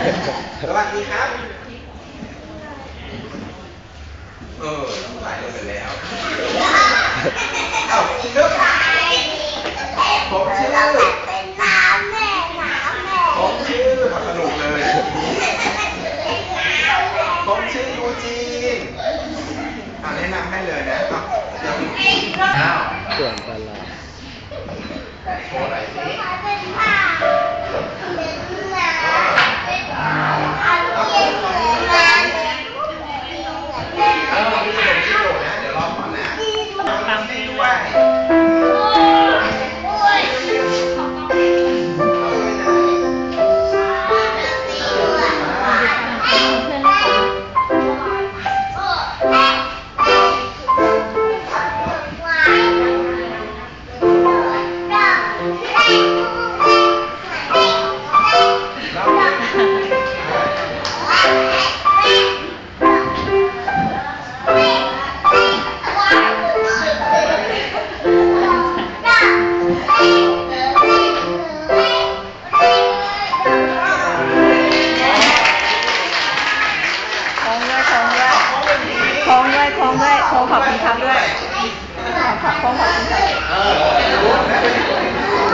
สวัสดีครับ เออต้องใส่ลงไปแล้ว เอ้านึกผมชื่อผมชื่อทำสนุกเลยผมชื่อยูจีนอ่าแนะนำให้เลยนะอะเดี๋ยวอ้าวส่วนตลาดโชว์อะไรสิ โค้งด้วยคล้องด้วยคล้องด้วยคล้องด้วยคล้องขอบคุณครับด้วยขอบขอบคล้งขอบคุณครับ